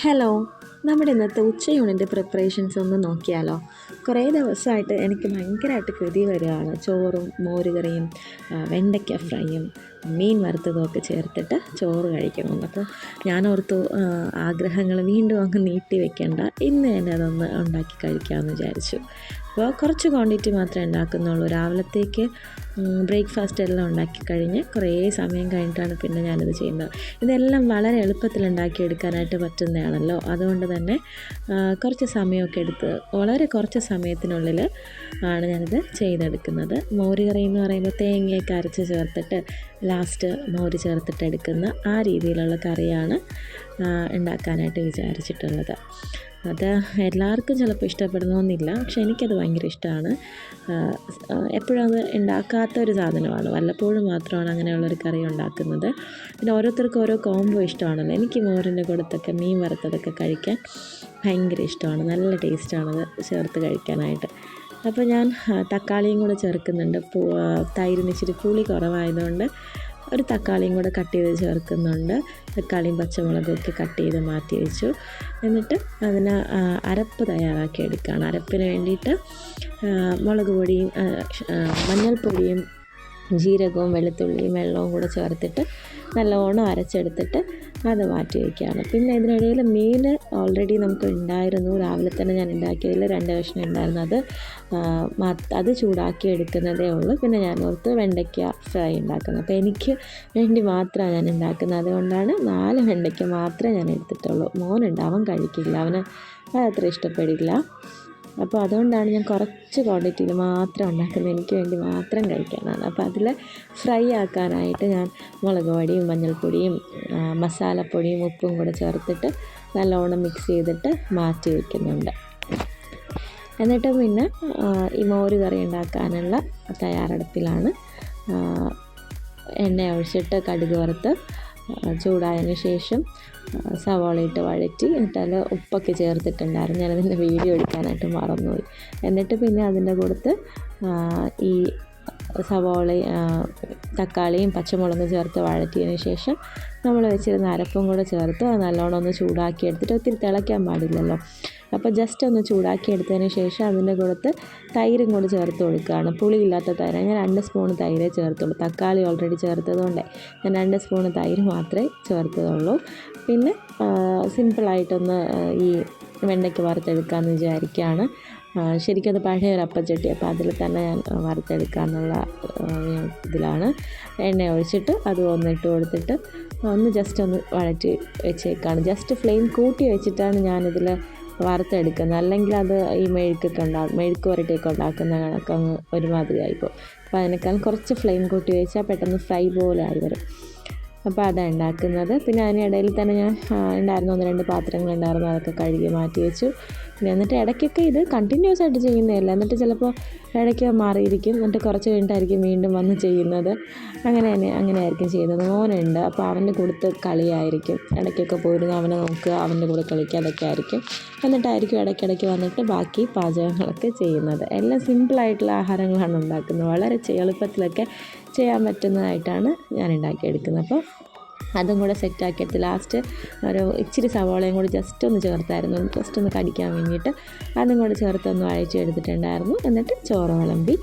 Hello നമ്മുടെ ഇന്നത്തെ ഉച്ചയൂണിന്റെ preparations ഒന്ന് നോക്കിയാലോ? കുറേ ദിവസമായിട്ട് എനിക്ക് ഭയങ്കരമായിട്ട് കൃതി വരികയാണ്. ചോറും മോരുകറിയും വെണ്ടയ്ക്ക ഫ്രൈയും മീൻ വറുത്തതും ഒക്കെ ചേർത്തിട്ട് ചോറ് കഴിക്കണം. അപ്പോൾ ഞാൻ ഓർത്തു ആഗ്രഹങ്ങൾ വീണ്ടും അങ്ങ് നീട്ടി വെക്കേണ്ട. ഇന്ന് തന്നെ അതൊന്ന് ഉണ്ടാക്കി കഴിക്കാമെന്ന് വിചാരിച്ചു. കുറച്ച് ക്വാണ്ടിറ്റി മാത്രമേ ഉണ്ടാക്കുന്നുള്ളൂ. രാവിലത്തേക്ക് ബ്രേക്ക്ഫാസ്റ്റ് എല്ലാം ഉണ്ടാക്കി കഴിഞ്ഞ് കുറേ സമയം കഴിഞ്ഞിട്ടാണ് പിന്നെ ഞാനിത് ചെയ്യുന്നത്. ഇതെല്ലാം വളരെ എളുപ്പത്തിൽ ഉണ്ടാക്കിയെടുക്കാനായിട്ട് പറ്റുന്നതാണല്ലോ. അതുകൊണ്ട് തന്നെ കുറച്ച് സമയമൊക്കെ എടുത്ത് വളരെ കുറച്ച് സമയത്തിനുള്ളിൽ ആണ് ഞാനിത് ചെയ്തെടുക്കുന്നത്. മോര് കറി എന്ന് പറയുമ്പോൾ തേങ്ങയൊക്കെ അരച്ച് ചേർത്തിട്ട് ലാസ്റ്റ് മോര് ചേർത്തിട്ട് എടുക്കുന്ന ആ രീതിയിലുള്ള കറിയാണ് ഉണ്ടാക്കാനായിട്ട് വിചാരിച്ചിട്ടുള്ളത്. അത് എല്ലാവർക്കും ചിലപ്പോൾ ഇഷ്ടപ്പെടണമെന്നില്ല പക്ഷെ എനിക്കത് ഭയങ്കര ഇഷ്ടമാണ്. എപ്പോഴും അത് ഉണ്ടാക്കാത്ത ഒരു സാധനമാണ്. വല്ലപ്പോഴും മാത്രമാണ് അങ്ങനെയുള്ളൊരു കറി ഉണ്ടാക്കുന്നത്. പിന്നെ ഓരോരുത്തർക്കും ഓരോ കോംബോ ഇഷ്ടമാണല്ലോ. എനിക്ക് മോരിന്റെ കൂടത്തൊക്കെ മീൻ വറുത്തതൊക്കെ കഴിക്കാൻ ഭയങ്കര ഇഷ്ടമാണ്. നല്ല ടേസ്റ്റാണത് ചേർത്ത് കഴിക്കാനായിട്ട്. അപ്പോൾ ഞാൻ തക്കാളിയും കൂടെ ചേർക്കുന്നുണ്ട്. തൈരിന് ഇച്ചിരി പുളി കുറവായതുകൊണ്ട് ഒരു തക്കാളിയും കൂടെ കട്ട് ചെയ്ത് ചേർക്കുന്നുണ്ട്. തക്കാളിയും പച്ചമുളകും ഒക്കെ കട്ട് ചെയ്ത് മാറ്റി വെച്ചു. എന്നിട്ട് അതിന് അരപ്പ് തയ്യാറാക്കി എടുക്കുകയാണ്. അരപ്പിന് വേണ്ടിയിട്ട് മുളക് പൊടിയും മഞ്ഞൾപ്പൊടിയും ജീരകവും വെളുത്തുള്ളിയും വെള്ളവും കൂടെ ചേർത്തിട്ട് നല്ലവണ്ണം അരച്ചെടുത്തിട്ട് അത് മാറ്റി വയ്ക്കുകയാണ്. പിന്നെ ഇതിനിടയിൽ മീൻ ഓൾറെഡി നമുക്ക് ഉണ്ടായിരുന്നു. രാവിലെ തന്നെ ഞാൻ ഉണ്ടാക്കിയതിൽ രണ്ട് കഷ്ണം ഉണ്ടായിരുന്നു. അത് അത് ചൂടാക്കി എടുക്കുന്നതേ ഉള്ളൂ. പിന്നെ ഞാൻ ഓർത്ത് വെണ്ടയ്ക്ക ഫ്രൈ ഉണ്ടാക്കുന്നത്. അപ്പോൾ എനിക്ക് വേണ്ടി മാത്രമാണ് ഞാൻ ഉണ്ടാക്കുന്നത്. അതുകൊണ്ടാണ് നാല് വെണ്ടയ്ക്ക മാത്രമേ ഞാൻ എടുത്തിട്ടുള്ളൂ. മോനുണ്ട് അവൻ കഴിക്കില്ല. അവന് അതത്ര ഇഷ്ടപ്പെടില്ല. അപ്പോൾ അതുകൊണ്ടാണ് ഞാൻ കുറച്ച് ക്വാണ്ടിറ്റിയിൽ മാത്രം ഉണ്ടാക്കുന്നത്. എനിക്ക് വേണ്ടി മാത്രം കഴിക്കാനാണ്. അപ്പോൾ അതിൽ ഫ്രൈ ആക്കാനായിട്ട് ഞാൻ മുളക് പൊടിയും മഞ്ഞൾപ്പൊടിയും മസാലപ്പൊടിയും ഉപ്പും കൂടെ ചേർത്തിട്ട് നല്ലോണം മിക്സ് ചെയ്തിട്ട് മാറ്റി വയ്ക്കുന്നുണ്ട് എന്നിട്ട് പിന്നെ ഈ മോര് കറി ഉണ്ടാക്കാനുള്ള തയ്യാറെടുപ്പിലാണ് എണ്ണ ഒഴിച്ചിട്ട് കടുക് വറുത്ത് ചൂടായതിന് ശേഷം സവാള ഇട്ട് വഴറ്റി എന്നിട്ട് അതിൽ ഉപ്പൊക്കെ ചേർത്തിട്ടുണ്ടായിരുന്നു. ഞാനതിന്റെ വീഡിയോ എടുക്കാനായിട്ട് മറന്നുപോയി. എന്നിട്ട് പിന്നെ അതിന്റെ കൂടത്ത് ഈ സവാള ആ, തക്കാളിയും പച്ചമുളകും ചേർത്ത് വഴറ്റിയതിന് ശേഷം നമ്മൾ വെച്ചിരുന്ന അരപ്പും കൂടെ ചേർത്ത് നല്ലോണം ഒന്ന് ചൂടാക്കി എടുത്തിട്ട് ഒത്തിരി തിളയ്ക്കാൻ പാടില്ലല്ലോ. അപ്പോൾ ജസ്റ്റ് ഒന്ന് ചൂടാക്കി എടുത്തതിന് ശേഷം അതിന്റെ കൂടത്ത് തൈരും കൂടി ചേർത്ത് കൊടുക്കുകയാണ്. പുളിയില്ലാത്ത തൈര് ഞാൻ രണ്ട് സ്പൂൺ തൈരേ ചേർത്തുള്ളൂ. തക്കാളി ഓൾറെഡി ചേർത്തതുകൊണ്ടേ ഞാൻ രണ്ട് സ്പൂൺ തൈര് മാത്രമേ ചേർത്തതുള്ളൂ. പിന്നെ സിമ്പിളായിട്ടൊന്ന് ഈ വെണ്ടയ്ക്ക് വറുത്തെടുക്കാമെന്ന് വിചാരിക്കുകയാണ്. ആ, ശരിക്കും അത് പഴയ ഒരു അപ്പച്ചട്ടി. അപ്പോൾ അതിൽ തന്നെ ഞാൻ വറുത്തെടുക്കാമെന്നുള്ള ഇതിലാണ്. എണ്ണ ഒഴിച്ചിട്ട് അത് ഒന്നിട്ട് കൊടുത്തിട്ട് ഒന്ന് ജസ്റ്റ് ഒന്ന് വഴറ്റി വെച്ചേക്കാണ്. ജസ്റ്റ് ഫ്ലെയിം കൂട്ടി വെച്ചിട്ടാണ് ഞാനിതിൽ വറുത്തെടുക്കുന്നത്. അല്ലെങ്കിൽ അത് ഈ മെഴുക്കൊക്കെ ഉണ്ടാകും മെഴുക്ക് പുരട്ടിയൊക്കെ ഉണ്ടാക്കുന്ന കണക്കങ്ങ് ഒരുമാതിരി ആയിപ്പോൾ അപ്പോൾ അതിനേക്കാൾ കുറച്ച് ഫ്ലെയിം കൂട്ടി വെച്ചാൽ പെട്ടെന്ന് ഫ്രൈ പോലെ ആയി വരും. അപ്പോൾ അതാണ് ഉണ്ടാക്കുന്നത് പിന്നെ അതിനിടയിൽ തന്നെ ഞാൻ ഉണ്ടായിരുന്ന ഒന്ന് രണ്ട് പാത്രങ്ങൾ ഉണ്ടായിരുന്നു അതൊക്കെ കഴുകി മാറ്റി വെച്ചു. പിന്നെ എന്നിട്ട് ഇടയ്ക്കൊക്കെ ഇത് കണ്ടിന്യൂസ് ആയിട്ട് ചെയ്യുന്നതല്ല. എന്നിട്ട് ചിലപ്പോൾ ഇടയ്ക്ക് മാറിയിരിക്കും. എന്നിട്ട് കുറച്ച് കഴിഞ്ഞിട്ടായിരിക്കും വീണ്ടും വന്ന് ചെയ്യുന്നത്. അങ്ങനെ തന്നെ അങ്ങനെ ആയിരിക്കും ചെയ്യുന്നത്. മോനുണ്ട്. അപ്പോൾ അവന്റെ കൊടുത്ത് കളിയായിരിക്കും. ഇടയ്ക്കൊക്കെ പോയിരുന്നു. അവനെ നോക്കുക അവന്റെ കൂടെ കളിക്കുക അതൊക്കെ ആയിരിക്കും. എന്നിട്ടായിരിക്കും ഇടയ്ക്കിടയ്ക്ക് വന്നിട്ട് ബാക്കി പാചകങ്ങളൊക്കെ ചെയ്യുന്നത്. എല്ലാം സിമ്പിളായിട്ടുള്ള ആഹാരങ്ങളാണ് ഉണ്ടാക്കുന്നത്. വളരെ എളുപ്പത്തിലൊക്കെ ചെയ്യാൻ പറ്റുന്നതായിട്ടാണ് ഞാൻ ഉണ്ടാക്കിയെടുക്കുന്നത് അപ്പോൾ അതും കൂടെ സെറ്റാക്കിയെടുത്ത് ലാസ്റ്റ് ഒരു ഇച്ചിരി സവാളയും കൂടി ജസ്റ്റ് ഒന്ന് ചേർത്തായിരുന്നു. ജസ്റ്റ് ഒന്ന് കടിക്കാൻ വേണ്ടിയിട്ട് അതും കൂടെ ചേർത്ത് ഒന്ന് വഴറ്റി എടുത്തിട്ടുണ്ടായിരുന്നു എന്നിട്ട് ചോറ് വിളമ്പി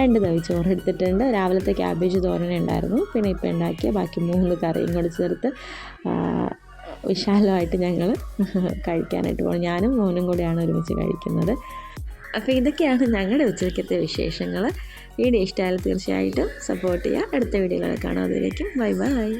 രണ്ട് തവി ചോറ് എടുത്തിട്ടുണ്ട്. രാവിലത്തെ ക്യാബേജ് തോരൻ ഉണ്ടായിരുന്നു. പിന്നെ ഇപ്പോൾ ഉണ്ടാക്കിയ ബാക്കി മൂന്ന് കറിയും കൂടി ചേർത്ത് വിശാലമായിട്ട് ഞങ്ങൾ കഴിക്കാനായിട്ട് പോകും ഞാനും മോനും കൂടെയാണ് ഒരുമിച്ച് കഴിക്കുന്നത്. അപ്പോൾ ഇതൊക്കെയാണ് ഞങ്ങളുടെ ഉച്ചയ്ക്കത്തെ വിശേഷങ്ങൾ വീഡിയോ ഇഷ്ടമായാലും തീർച്ചയായിട്ടും സപ്പോർട്ട് ചെയ്യുക അടുത്ത വീഡിയോകളെ കാണാം. അതിലേക്കും ബൈ ബൈ.